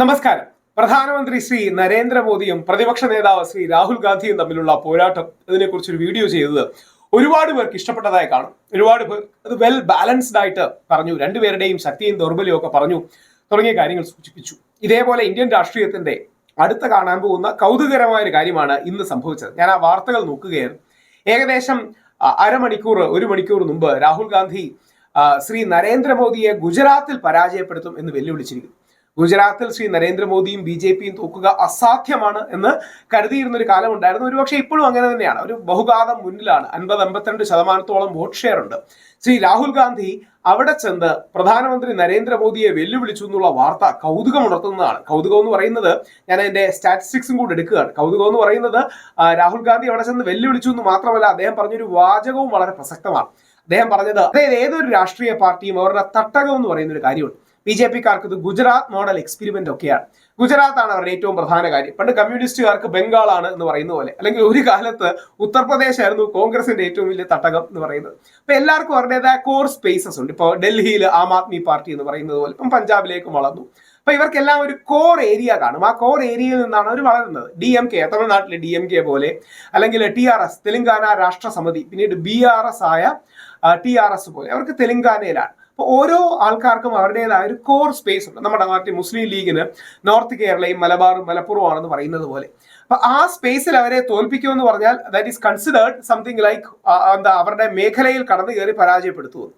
നമസ്കാരം. പ്രധാനമന്ത്രി ശ്രീ നരേന്ദ്രമോദിയും പ്രതിപക്ഷ നേതാവ് ശ്രീ രാഹുൽ ഗാന്ധിയും തമ്മിലുള്ള പോരാട്ടം ഇതിനെക്കുറിച്ച് ഒരു വീഡിയോ ചെയ്തത് ഒരുപാട് പേർക്ക് ഇഷ്ടപ്പെട്ടതായി കാണും. ഒരുപാട് പേർ അത് വെൽ ബാലൻസ്ഡ് ആയിട്ട് പറഞ്ഞു. രണ്ടുപേരുടെയും ശക്തിയും ദൗർബല്യവും ഒക്കെ പറഞ്ഞു തുടങ്ങിയ കാര്യങ്ങൾ സൂചിപ്പിച്ചു. ഇതേപോലെ ഇന്ത്യൻ രാഷ്ട്രീയത്തിന്റെ അടുത്ത കാണാൻ പോകുന്ന കൗതുകരമായ ഒരു കാര്യമാണ് ഇന്ന് സംഭവിച്ചത്. ഞാൻ ആ വാർത്തകൾ നോക്കുകയായിരുന്നു ഏകദേശം അരമണിക്കൂർ ഒരു മണിക്കൂർ മുമ്പ് രാഹുൽ ഗാന്ധി ശ്രീ നരേന്ദ്രമോദിയെ ഗുജറാത്തിൽ പരാജയപ്പെടുത്തും എന്ന് വെല്ലുവിളിച്ചിരിക്കുന്നു. ഗുജറാത്തിൽ ശ്രീ നരേന്ദ്രമോദിയും ബി ജെ പിയും തോക്കുക അസാധ്യമാണ് എന്ന് കരുതിയിരുന്ന ഒരു കാലം ഉണ്ടായിരുന്നു ഒരുപക്ഷെ ഇപ്പോഴും അങ്ങനെ തന്നെയാണ്. ഒരു ബഹുഘാതം മുന്നിലാണ്. അൻപത് അമ്പത്തിരണ്ട് ശതമാനത്തോളം വോട്ട് ഷെയർ ഉണ്ട്. ശ്രീ രാഹുൽ ഗാന്ധി അവിടെ ചെന്ന് പ്രധാനമന്ത്രി നരേന്ദ്രമോദിയെ വെല്ലുവിളിച്ചു എന്നുള്ള വാർത്ത കൗതുകം ഉണർത്തുന്നതാണ് കൗതുകം എന്ന് പറയുന്നത് ഞാൻ അതിന്റെ സ്റ്റാറ്റിസ്റ്റിക്സും കൂടി എടുക്കുകയാണ്. കൗതുകം എന്ന് പറയുന്നത് രാഹുൽ ഗാന്ധി അവിടെ ചെന്ന് വെല്ലുവിളിച്ചു എന്ന് മാത്രമല്ല അദ്ദേഹം പറഞ്ഞൊരു വാചകവും വളരെ പ്രസക്തമാണ്. അദ്ദേഹം പറഞ്ഞത് അതായത് ഏതൊരു രാഷ്ട്രീയ പാർട്ടിയും അവരുടെ തട്ടകം എന്ന് പറയുന്ന ഒരു കാര്യമുണ്ട്. ബി ജെ പിക്കാർക്ക് ഇത് ഗുജറാത്ത് മോഡൽ എക്സ്പെരിമെന്റ് ഒക്കെയാണ്. ഗുജറാത്ത് ആണ് അവരുടെ ഏറ്റവും പ്രധാന കാര്യം. പണ്ട് കമ്മ്യൂണിസ്റ്റുകാർക്ക് ബംഗാളാണ് എന്ന് പറയുന്ന പോലെ. അല്ലെങ്കിൽ ഒരു കാലത്ത് ഉത്തർപ്രദേശ് ആയിരുന്നു കോൺഗ്രസിന്റെ ഏറ്റവും വലിയ തട്ടകം എന്ന് പറയുന്നത്. അപ്പൊ എല്ലാവർക്കും അവരുടേതായ കോർ സ്പേസസ് ഉണ്ട്. ഇപ്പോൾ ഡൽഹിയിൽ ആം ആദ്മി പാർട്ടി എന്ന് പറയുന്നത് പോലെ. ഇപ്പം പഞ്ചാബിലേക്കും വളർന്നു. അപ്പൊ ഇവർക്കെല്ലാം ഒരു കോർ ഏരിയ കാണും. ആ കോർ ഏരിയയിൽ നിന്നാണ് അവർ വളരുന്നത്. ഡി എം കെ തമിഴ്നാട്ടിലെ ഡി എം കെ പോലെ. അല്ലെങ്കിൽ T R S Telangana Rashtra Samithi പിന്നീട് ബി ആർ എസ് ആയ ടി ആർ എസ് പോലെ. അവർക്ക് തെലങ്കാനയിലാണ്. ഓരോ ആൾക്കാർക്കും അവരുടേതായ ഒരു കോർ സ്പേസ് ഉണ്ട്. നമ്മുടെ നാട്ടിൽ മുസ്ലിം ലീഗിന് നോർത്ത് കേരളയും മലബാറും മലപ്പുറവും ആണെന്ന് പറയുന്നത് പോലെ. അപ്പൊ ആ സ്പേസിൽ അവരെ തോൽപ്പിക്കുമെന്ന് പറഞ്ഞാൽ that is considered something like എന്താ അവരുടെ മേഖലയിൽ കടന്നു കയറി പരാജയപ്പെടുത്തുമെന്ന്.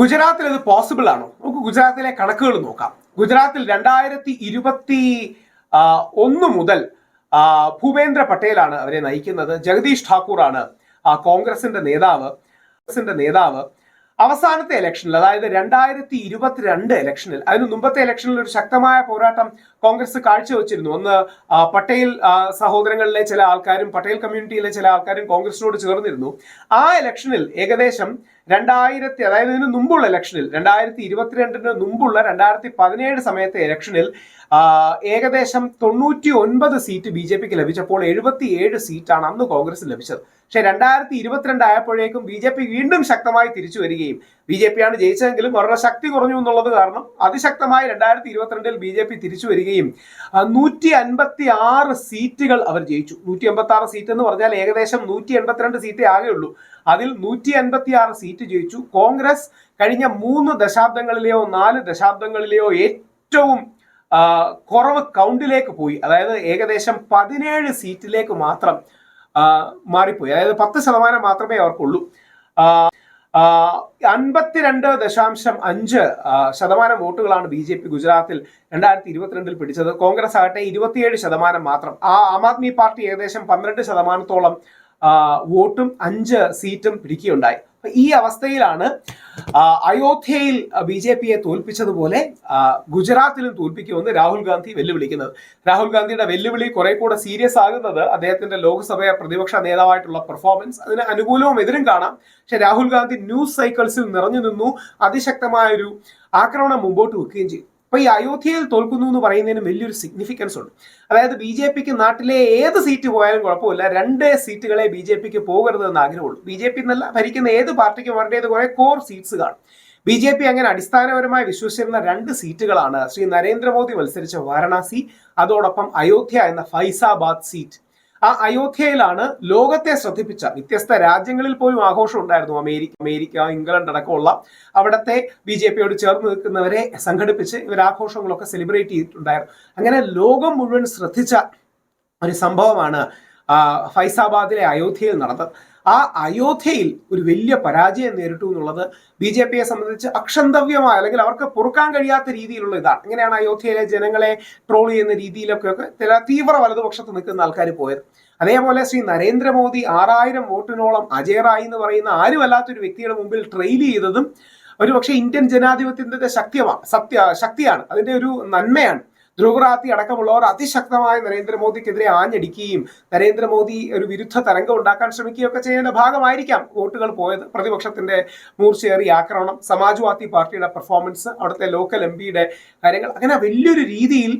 ഗുജറാത്തിൽ ഇത് പോസിബിൾ ആണോ? നമുക്ക് ഗുജറാത്തിലെ കണക്കുകൾ നോക്കാം. ഗുജറാത്തിൽ രണ്ടായിരത്തി ഇരുപത്തി ഒന്ന് മുതൽ ഭൂപേന്ദ്ര പട്ടേലാണ് അവരെ നയിക്കുന്നത്. ജഗദീഷ് ഠാക്കൂറാണ് കോൺഗ്രസിന്റെ നേതാവ്. കോൺഗ്രസിന്റെ നേതാവ്. അവസാനത്തെ ഇലക്ഷനിൽ അതായത് രണ്ടായിരത്തി ഇരുപത്തിരണ്ട് ഇലക്ഷനിൽ അതിന് മുമ്പത്തെ ഇലക്ഷനിൽ ഒരു ശക്തമായ പോരാട്ടം കോൺഗ്രസ് കാഴ്ചവെച്ചിരുന്നു. ഒന്ന് പട്ടേൽ സഹോദരങ്ങളിലെ ചില ആൾക്കാരും പട്ടേൽ കമ്മ്യൂണിറ്റിയിലെ ചില ആൾക്കാരും കോൺഗ്രസിനോട് ചേർന്നിരുന്നു. ആ ഇലക്ഷനിൽ ഏകദേശം രണ്ടായിരത്തി അതായത് ഇതിന് മുമ്പുള്ള ഇലക്ഷനിൽ രണ്ടായിരത്തി ഇരുപത്തിരണ്ടിന് മുമ്പുള്ള രണ്ടായിരത്തി പതിനേഴ് സമയത്തെ ഇലക്ഷനിൽ ഏകദേശം തൊണ്ണൂറ്റി ഒൻപത് സീറ്റ് ബി ജെ പിക്ക് ലഭിച്ചപ്പോൾ എഴുപത്തി ഏഴ് സീറ്റാണ് അന്ന് കോൺഗ്രസ് ലഭിച്ചത്. പക്ഷെ രണ്ടായിരത്തി ഇരുപത്തിരണ്ട് ആയപ്പോഴേക്കും ബി ജെ പി വീണ്ടും ശക്തമായി തിരിച്ചു വരികയും ബി ജെ പിയാണ് ജയിച്ചതെങ്കിലും അവരുടെ ശക്തി കുറഞ്ഞു എന്നുള്ളത് കാരണം അതിശക്തമായി രണ്ടായിരത്തി ഇരുപത്തിരണ്ടിൽ ബി ജെ പി തിരിച്ചു വരികയും നൂറ്റി അൻപത്തി ആറ് സീറ്റുകൾ അവർ ജയിച്ചു. നൂറ്റി അമ്പത്തി ആറ് സീറ്റ് എന്ന് പറഞ്ഞാൽ ഏകദേശം നൂറ്റി എൺപത്തിരണ്ട് സീറ്റേ ആകെയുള്ളൂ. അതിൽ നൂറ്റി അൻപത്തി ആറ് സീറ്റ് ജയിച്ചു. കോൺഗ്രസ് കഴിഞ്ഞ മൂന്ന് ദശാബ്ദങ്ങളിലെയോ നാല് ദശാബ്ദങ്ങളിലെയോ ഏറ്റവും കുറവ് കൗണ്ടിലേക്ക് പോയി. അതായത് ഏകദേശം പതിനേഴ് സീറ്റിലേക്ക് മാത്രം മാറിപ്പോയി. അതായത് പത്ത് ശതമാനം മാത്രമേ അവർക്കുള്ളൂ. അൻപത്തിരണ്ട് ദശാംശം അഞ്ച് ശതമാനം വോട്ടുകളാണ് ബി ജെ പി ഗുജറാത്തിൽ രണ്ടായിരത്തി ഇരുപത്തിരണ്ടിൽ പിടിച്ചത്. കോൺഗ്രസ് ആകട്ടെ ഇരുപത്തിയേഴ് ശതമാനം മാത്രം. ആ ആം ആദ്മി പാർട്ടി ഏകദേശം പന്ത്രണ്ട് ശതമാനത്തോളം വോട്ടും അഞ്ച് സീറ്റും പിടിക്കുകയുണ്ടായി. ഈ അവസ്ഥയിലാണ് അയോധ്യയിൽ ബി ജെ പിയെ തോൽപ്പിച്ചതുപോലെ ഗുജറാത്തിലും തോൽപ്പിക്കുമെന്ന് രാഹുൽ ഗാന്ധി വെല്ലുവിളിക്കുന്നത്. രാഹുൽ ഗാന്ധിയുടെ വെല്ലുവിളി കുറെ കൂടെ സീരിയസ് ആകുന്നത് അദ്ദേഹത്തിന്റെ ലോക്സഭ പ്രതിപക്ഷ നേതാവായിട്ടുള്ള പെർഫോമൻസ് അതിന് അനുകൂലവും എതിരും കാണാം. പക്ഷെ രാഹുൽ ഗാന്ധി ന്യൂസ് സൈക്കിൾസിൽ നിറഞ്ഞു നിന്നു അതിശക്തമായ ഒരു ആക്രമണം മുമ്പോട്ട് വെക്കുകയും ചെയ്തു. അപ്പൊ ഈ അയോധ്യയിൽ തോൽക്കുന്നു എന്ന് പറയുന്നതിന് വലിയൊരു സിഗ്നിഫിക്കൻസ് ഉണ്ട്. അതായത് ബി ജെ പിക്ക് നാട്ടിലെ ഏത് സീറ്റ് പോയാലും കുഴപ്പമില്ല. രണ്ട് സീറ്റുകളെ ബി ജെ പിക്ക് പോകരുത് എന്ന് ആഗ്രഹമുള്ളൂ. ബി ജെ പി എന്നല്ല ഭരിക്കുന്ന ഏത് പാർട്ടിക്കും അവരുടേത് കുറെ കോർ സീറ്റ്സ് കാണും. ബി ജെ പി അങ്ങനെ അടിസ്ഥാനപരമായി വിശ്വസിച്ചിരുന്ന രണ്ട് സീറ്റുകളാണ് ശ്രീ നരേന്ദ്രമോദി മത്സരിച്ച വാരണാസി അതോടൊപ്പം അയോധ്യ എന്ന ഫൈസാബാദ് സീറ്റ് ആ അയോധ്യയിലാണ് ലോകത്തെ ശ്രദ്ധിപ്പിച്ച വ്യത്യസ്ത രാജ്യങ്ങളിൽ പോലും ആഘോഷം ഉണ്ടായിരുന്നു. അമേരിക്ക അമേരിക്ക ഇംഗ്ലണ്ട് അടക്കമുള്ള അവിടുത്തെ ബി ജെ പിയോട് ചേർന്ന് നിൽക്കുന്നവരെ സംഘടിപ്പിച്ച് ഇവർ ആഘോഷങ്ങളൊക്കെ സെലിബ്രേറ്റ് ചെയ്തിട്ടുണ്ടായിരുന്നു. അങ്ങനെ ലോകം മുഴുവൻ ശ്രദ്ധിച്ച ഒരു സംഭവമാണ് ഫൈസാബാദിലെ അയോധ്യയിൽ നടന്നത്. ആ അയോധ്യയിൽ ഒരു വലിയ പരാജയം നേരിട്ടു എന്നുള്ളത് ബി ജെ പിയെ സംബന്ധിച്ച് അക്ഷന്തവ്യമായ അല്ലെങ്കിൽ അവർക്ക് പൊറുക്കാൻ കഴിയാത്ത രീതിയിലുള്ള ഇതാണ്. ഇങ്ങനെയാണ് അയോധ്യയിലെ ജനങ്ങളെ ട്രോൾ ചെയ്യുന്ന രീതിയിലൊക്കെ ചില തീവ്ര വലതുപക്ഷത്ത് നിൽക്കുന്ന ആൾക്കാർ പോയത്. അതേപോലെ ശ്രീ നരേന്ദ്രമോദി ആറായിരം വോട്ടിനോളം അജയറായി എന്ന് പറയുന്ന ആരുമല്ലാത്തൊരു വ്യക്തിയുടെ മുമ്പിൽ ട്രെയിൽ ചെയ്തതും ഒരു പക്ഷേ ഇന്ത്യൻ ജനാധിപത്യത്തിന്റെ ശക്തിയാണ് സത്യ ശക്തിയാണ്. അതിന്റെ ഒരു നന്മയാണ്. ധ്രുവറാത്തി അടക്കമുള്ളവർ അതിശക്തമായ നരേന്ദ്രമോദിക്കെതിരെ ആഞ്ഞടിക്കുകയും നരേന്ദ്രമോദി ഒരു വിരുദ്ധ തരംഗം ഉണ്ടാക്കാൻ ശ്രമിക്കുകയൊക്കെ ചെയ്യേണ്ട ഭാഗമായിരിക്കാം വോട്ടുകൾ പോയത്. പ്രതിപക്ഷത്തിന്റെ മൂർച്ചയേറിയ ആക്രമണം സമാജ്വാദി പാർട്ടിയുടെ പെർഫോമൻസ് അവിടുത്തെ ലോക്കൽ എം പിയുടെ കാര്യങ്ങൾ അങ്ങനെ വലിയൊരു രീതിയിൽ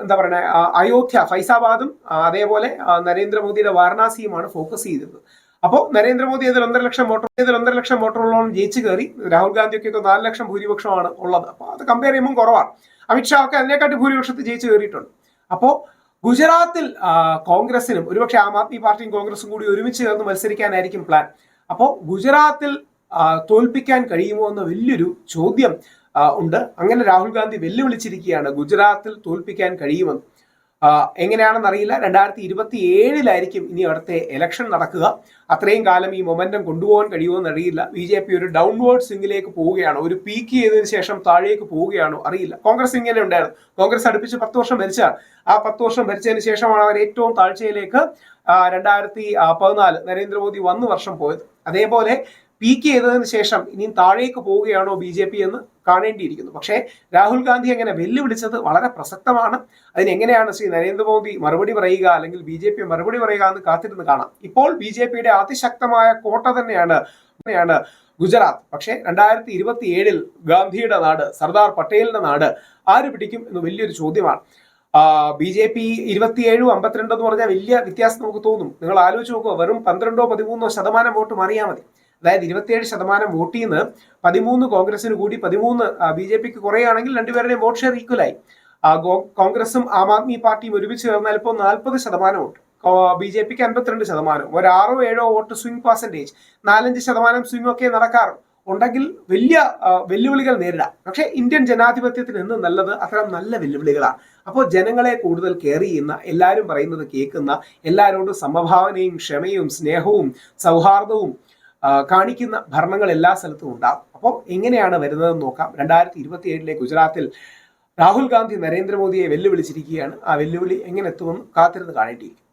എന്താ പറയുക അയോധ്യ ഫൈസാബാദും അതേപോലെ നരേന്ദ്രമോദിയുടെ വാരണാസിയുമാണ് ഫോക്കസ് ചെയ്തിരുന്നത് അപ്പോൾ നരേന്ദ്രമോദി ഇതിൽ ഒന്നര ലക്ഷം വോട്ടർ ഇതിൽ ഒന്നര ലക്ഷം വോട്ടറുകളോളം ജയിച്ചു കയറി രാഹുൽ ഗാന്ധിയൊക്കെ നാല് ലക്ഷം ഭൂരിപക്ഷമാണ് ഉള്ളത്. അപ്പോൾ അത് കമ്പയർ ചെയ്യുമ്പോൾ കുറവാണ്. അമിത്ഷാ ഒക്കെ അതിനെക്കാട്ടി ഭൂരിപക്ഷത്തിൽ ജയിച്ചു കയറിയിട്ടുണ്ട്. അപ്പോൾ ഗുജറാത്തിൽ കോൺഗ്രസിനും ഒരുപക്ഷെ ആം ആദ്മി പാർട്ടിയും കോൺഗ്രസും കൂടി ഒരുമിച്ച് ചേർന്ന് മത്സരിക്കാനായിരിക്കും പ്ലാൻ അപ്പോൾ ഗുജറാത്തിൽ തോൽപ്പിക്കാൻ കഴിയുമോ എന്ന വലിയൊരു ചോദ്യം ഉണ്ട്. അങ്ങനെ രാഹുൽ ഗാന്ധി വെല്ലുവിളിച്ചിരിക്കുകയാണ് ഗുജറാത്തിൽ തോൽപ്പിക്കാൻ കഴിയുമെന്ന്. എങ്ങനെയാണെന്ന് അറിയില്ല. രണ്ടായിരത്തി ഇരുപത്തി ഏഴിലായിരിക്കും ഇനി അവിടുത്തെ ഇലക്ഷൻ നടക്കുക. അത്രയും കാലം ഈ മൊമെന്റം കൊണ്ടുപോകാൻ കഴിയുമോ എന്നറിയില്ല ബി ജെ പി ഒരു ഡൗൺവേർഡ് സിംഗിലേക്ക് പോവുകയാണോ. ഒരു പീക്ക് ചെയ്തതിന് ശേഷം താഴേക്ക് പോവുകയാണോ അറിയില്ല. കോൺഗ്രസ് ഇങ്ങനെ ഉണ്ടായിരുന്നു. കോൺഗ്രസ് അടുപ്പിച്ച് പത്ത് വർഷം ഭരിച്ചാണ്. ആ പത്ത് വർഷം ഭരിച്ചതിന് ശേഷമാണ് അവർ ഏറ്റവും താഴ്ചയിലേക്ക് രണ്ടായിരത്തി പതിനാല് നരേന്ദ്രമോദി വന്ന് വർഷം പോയത്. അതേപോലെ പീക്ക് ചെയ്തതിന് ശേഷം ഇനിയും താഴേക്ക് പോവുകയാണോ ബി ജെ പി എന്ന് കാണേണ്ടിയിരിക്കുന്നു. പക്ഷേ രാഹുൽ ഗാന്ധി അങ്ങനെ വെല്ലുവിളിച്ചത് വളരെ പ്രസക്തമാണ്. അതിനെങ്ങനെയാണ് ശ്രീ നരേന്ദ്രമോദി മറുപടി പറയുക അല്ലെങ്കിൽ ബി ജെ പി മറുപടി പറയുക എന്ന് കാത്തിരുന്ന് കാണാം. ഇപ്പോൾ ബി ജെ പിയുടെ അതിശക്തമായ കോട്ട തന്നെയാണ് തന്നെയാണ് ഗുജറാത്ത്. പക്ഷേ രണ്ടായിരത്തി ഇരുപത്തി ഏഴിൽ ഗാന്ധിയുടെ നാട് സർദാർ പട്ടേലിന്റെ നാട് ആര് പിടിക്കും എന്ന് വലിയൊരു ചോദ്യമാണ്. ബി ജെ പി ഇരുപത്തിയേഴും അമ്പത്തിരണ്ടോ എന്ന് പറഞ്ഞാൽ വലിയ വ്യത്യാസം നമുക്ക് തോന്നും. നിങ്ങൾ ആലോചിച്ച് നോക്കുക വെറും പന്ത്രണ്ടോ പതിമൂന്നോ ശതമാനം വോട്ട് മാറിയാൽ മതി. അതായത് ഇരുപത്തിയേഴ് ശതമാനം വോട്ടിൽ നിന്ന് പതിമൂന്ന് കോൺഗ്രസിന് കൂടി പതിമൂന്ന് ബി ജെ പിക്ക് കുറയുകയാണെങ്കിൽ രണ്ടുപേരുടെയും വോട്ട് ഷെയർ ഈക്വലായി. കോൺഗ്രസും ആം ആദ്മി പാർട്ടിയും ഒരുമിച്ച് ചേർന്നാൽ ഇപ്പോൾ നാൽപ്പത് ശതമാനം വോട്ട്. ബി ജെ പിക്ക് അൻപത്തിരണ്ട് ശതമാനം. ഒരു ആറോ ഏഴോ വോട്ട് സ്വിംഗ് പെർസെന്റേജ് നാലഞ്ച് ശതമാനം സ്വിംഗ് ഒക്കെ നടക്കാറ് ഉണ്ടെങ്കിൽ വലിയ വെല്ലുവിളികൾ നേരിടാം. പക്ഷേ ഇന്ത്യൻ ജനാധിപത്യത്തിന് ഇന്ന് നല്ലത് അത്തരം നല്ല വെല്ലുവിളികളാണ്. അപ്പോൾ ജനങ്ങളെ കൂടുതൽ കെയർ ചെയ്യുന്ന എല്ലാവരും പറയുന്നത് കേൾക്കുന്ന എല്ലാവരോടും സമഭാവനയും ക്ഷമയും സ്നേഹവും സൗഹാർദ്ദവും കാണിക്കുന്ന ഭരണങ്ങൾ എല്ലാ സ്ഥലത്തും ഉണ്ടാകും അപ്പോൾ എങ്ങനെയാണ് വരുന്നതെന്ന് നോക്കാം. രണ്ടായിരത്തി ഇരുപത്തി ഏഴിലെ ഗുജറാത്തിൽ രാഹുൽ ഗാന്ധി നരേന്ദ്രമോദിയെ വെല്ലുവിളിച്ചിരിക്കുകയാണ്. ആ വെല്ലുവിളി എങ്ങനെ എത്തുമെന്ന് കാത്തിരുന്ന് കാണേണ്ടിയിരിക്കും.